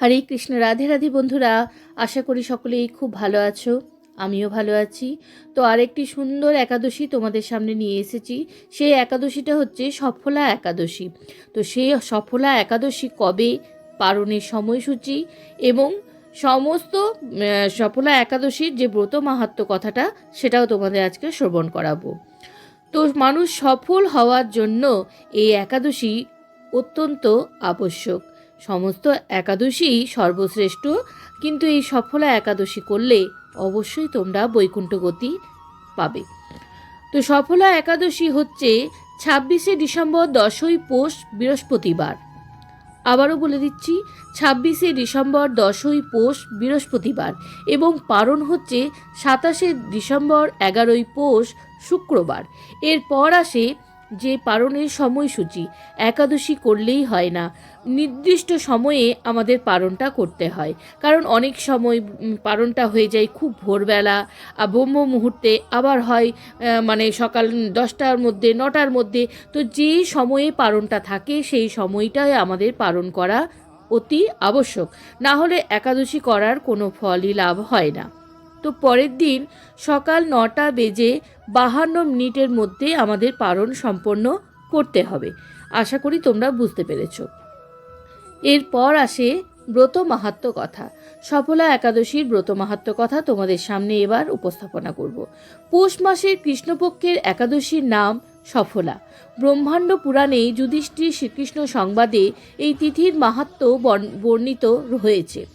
হরে কৃষ্ণ, রাধে রাধে বন্ধুরা, আশা করি সকলেই খুব ভালো আছো, আমিও ভালো আছি। তো আরেকটি সুন্দর একাদশী তোমাদের সামনে নিয়ে এসেছি, সেই একাদশীটা হচ্ছে সফলা একাদশী। তো সেই সফলা একাদশী কবে? পালনের সময়সূচি এবং সমস্ত সফলা একাদশীর যে ব্রত মাহাত্ম্য কথাটা, সেটাও তোমাদের আজকে শ্রবণ করাবো। তো মানুষ সফল হওয়ার জন্য এই একাদশী অত্যন্ত আবশ্যক। সমস্ত একাদশী সর্বশ্রেষ্ঠ, কিন্তু এই সফলা একাদশী করলে অবশ্যই তোমরা বৈকুণ্ঠ গতি পাবে। তো সফলা একাদশী হচ্ছে ছাব্বিশে ডিসেম্বর দশই পৌষ বৃহস্পতিবার। আবারও বলে দিচ্ছি, ছাব্বিশে ডিসেম্বর দশই পৌষ বৃহস্পতিবার এবং পারণ হচ্ছে সাতাশে ডিসেম্বর এগারোই পৌষ শুক্রবার। এরপর আসে যে পারণের সময়সূচি একাদশী করলেই হয় না। নির্দিষ্ট সময়ে আমাদের পারণটা করতে হয়। কারণ অনেক সময় পারণটা হয়ে যায় খুব ভোরবেলা ব্রহ্ম মুহূর্তে আবার হয় মানে সকাল দশটার মধ্যে, নটার মধ্যে। তো যে সময়ে পারণটা থাকে, সেই সময়টাই আমাদের পালন করা অতি আবশ্যক। না হলে একাদশী করার কোনো ফলই লাভ হয় না। তো পরের দিন সকাল নটা বেজে বাহান্ন মিনিটের মধ্যে আমাদের পালন সম্পন্ন করতে হবে। আশা করি তোমরা বুঝতে পেরেছ। এরপর আসে ব্রত মাহাত্ম্য কথা। সফলা একাদশীর ব্রত মাহাত্ম্য কথা তোমাদের সামনে এবার উপস্থাপনা করব। পৌষ মাসের কৃষ্ণপক্ষের একাদশীর নাম সফলা। ব্রহ্মাণ্ড পুরাণে যুধিষ্ঠির শ্রীকৃষ্ণ সংবাদে এই তিথির মাহাত্ম্য বর্ণ- বর্ণিত হয়েছে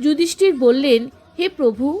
যুধিষ্ঠির বললেন, হে প্রভু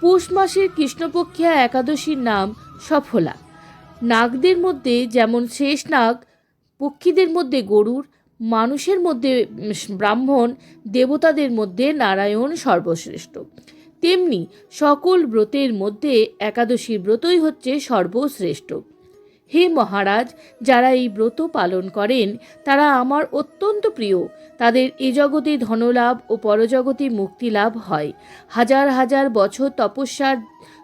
পৌষ মাসের কৃষ্ণপক্ষিয়া একাদশীর নাম সফলা। নাগদের মধ্যে যেমন শেষ নাগ, পক্ষীদের মধ্যে গরুর, মানুষের মধ্যে ব্রাহ্মণ, দেবতাদের মধ্যে নারায়ণ সর্বশ্রেষ্ঠ। তেমনি সকল ব্রতের মধ্যে একাদশীর ব্রতই হচ্ছে সর্বশ্রেষ্ঠ। হে মহারাজ, যারা এই ব্রত পালন করেন, তারা আমার অত্যন্ত প্রিয়। তাদের এ জগতে ধনলাভ ও পরজগতে মুক্তি লাভ হয়। হাজার হাজার বছর তপস্যার,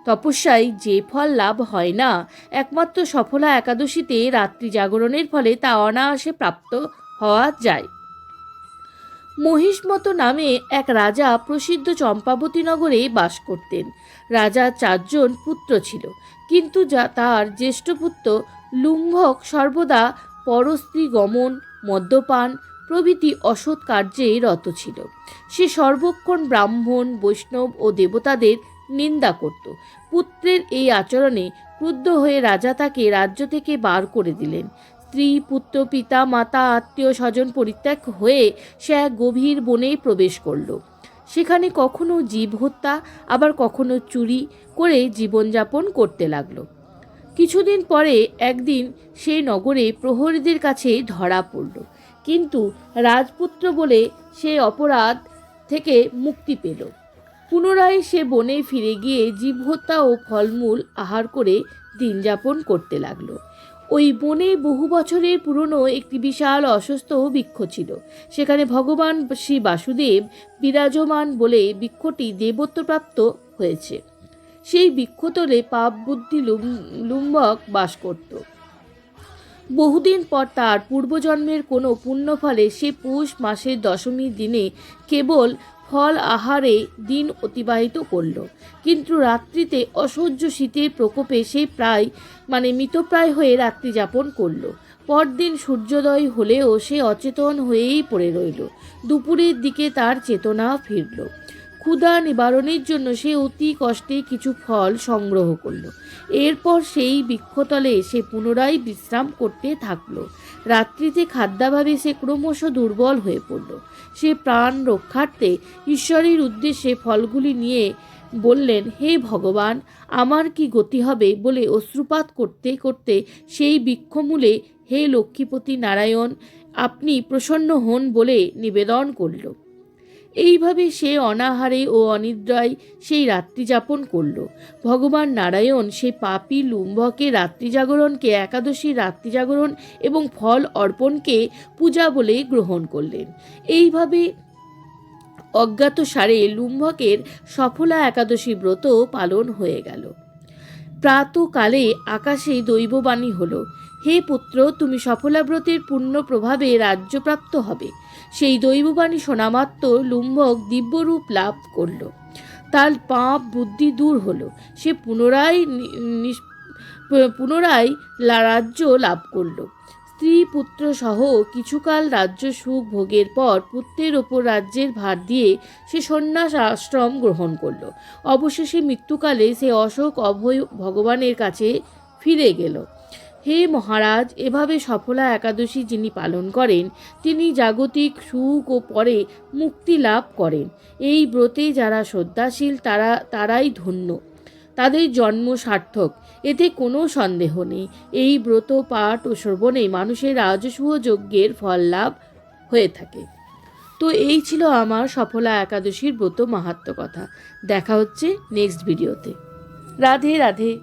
তপস্যায় যে ফল লাভ হয় না, একমাত্র সফলা একাদশীতে রাত্রি জাগরণের ফলে তা অনায়াসে প্রাপ্ত হওয়া যায়। মহিষ্মত নামে এক রাজা প্রসিদ্ধ চম্পাবতী নগরে বাস করতেন। রাজা চারজন পুত্র ছিল, কিন্তু যা তার জ্যেষ্ঠ পুত্র লুম্ভক সর্বদা পরস্ত্রী গমন, মদ্যপান, প্রভৃতি অসৎ কার্যে রত ছিল। সে সর্বক্ষণ ব্রাহ্মণ, বৈষ্ণব ও দেবতাদের নিন্দা করত। পুত্রের এই আচরণে ক্রুদ্ধ হয়ে রাজা তাকে রাজ্য থেকে বার করে দিলেন। স্ত্রী, পুত্র, পিতা, মাতা, আত্মীয় স্বজন পরিত্যাগ হয়ে সে এক গভীর বনে প্রবেশ করল। সেখানে কখনো জীব হত্যা, আবার কখনো চুরি করে জীবনযাপন করতে লাগল। কিছুদিন পরে একদিন সেই নগরে প্রহরীদের কাছে ধরা পড়ল। কিন্তু রাজপুত্র বলে সে অপরাধ থেকে মুক্তি পেল। পুনরায় সে বনে ফিরে গিয়ে জীব হত্যা ও ফলমূল আহার করে দিন যাপন করতে লাগল। ওই বনে বহু বছরের পুরনো একটি বিশাল অসুস্থ বৃক্ষ ছিল। সেখানে ভগবান শ্রী বাসুদেব বিরাজমান বলে বৃক্ষটি দেবত্বপ্রাপ্ত হয়েছে। সেই বৃক্ষতলে পাপ বুদ্ধি লুম- লুম্বক বাস করত। বহুদিন পর তার পূর্বজন্মের কোনো পুণ্যফলে সে পৌষ মাসের দশমীর দিনে কেবল ফল আহারে দিন অতিবাহিত করল। কিন্তু রাত্রিতে অসহ্য শীতের প্রকোপে সে প্রায় মানে মৃতপ্রায় হয়ে রাত্রি যাপন করল। পরদিন সূর্যোদয় হলেও সে অচেতন হয়েই পড়ে রইল। দুপুরের দিকে তার চেতনা ফিরল। ক্ষুধা নিবারণের জন্য সে অতি কষ্টে কিছু ফল সংগ্রহ করল। এরপর সেই বৃক্ষতলে সে পুনরায় বিশ্রাম করতে থাকল। রাত্রিতে খাদ্যাভাবে সে ক্রমশ দুর্বল হয়ে পড়ল। সে প্রাণ রক্ষার্থে ঈশ্বরের উদ্দেশ্যে ফলগুলি নিয়ে বললেন, হে ভগবান, আমার কি গতি হবে? বলে অশ্রুপাত করতে করতে সেই বৃক্ষমূলে, হে লক্ষ্মীপতি নারায়ণ, আপনি প্রসন্ন হন বলে নিবেদন করল। এইভাবে সে অনাহারে ও অনিদ্রায় সেই রাত্রি যাপন করল। ভগবান নারায়ণ সেই পাপী লুম্ভকে রাত্রি জাগরণকে একাদশী রাত্রি জাগরণ এবং ফল অর্পণকে পূজা বলে গ্রহণ করলেন। এইভাবে অজ্ঞাত সারে লুম্ভকের সফলা একাদশী ব্রত পালন হয়ে গেল। প্রাতকালে আকাশে দৈববাণী হলো। হে পুত্র, তুমি সফলাব্রতের পূর্ণ প্রভাবে রাজ্যপ্রাপ্ত হবে। সেই দৈববাণী শোনামাত্র লুম্বক দিব্যরূপ লাভ করল। তার পাপ বুদ্ধি দূর হলো। সে পুনরায় পুনরায় রাজ্য লাভ করল। স্ত্রী পুত্র সহ কিছুকাল রাজ্য সুখ ভোগের পর পুত্রের ওপর রাজ্যের ভার দিয়ে সে সন্ন্যাস আশ্রম গ্রহণ করল। অবশেষে মৃত্যুকালে সে অশোক অভয় ভগবানের কাছে ফিরে গেল। হে মহারাজ, এভাবে সফলা একাদশী যিনি পালন করেন, তিনি জাগতিক সুখ ও পরে মুক্তি লাভ করেন। এই ব্রতে যারা শ্রদ্ধাশীল, তারা, তারাই ধন্য। তাদের জন্ম সার্থক, এতে কোনো সন্দেহ নেই। এই ব্রত পাঠ ও শ্রবণে মানুষের রাজসূহ যজ্ঞের ফল লাভ হয়ে থাকে। তো এই ছিল আমার সফলা একাদশীর ব্রত মাহাত্ম কথা। দেখা হচ্ছে নেক্সট ভিডিওতে রাধে রাধে।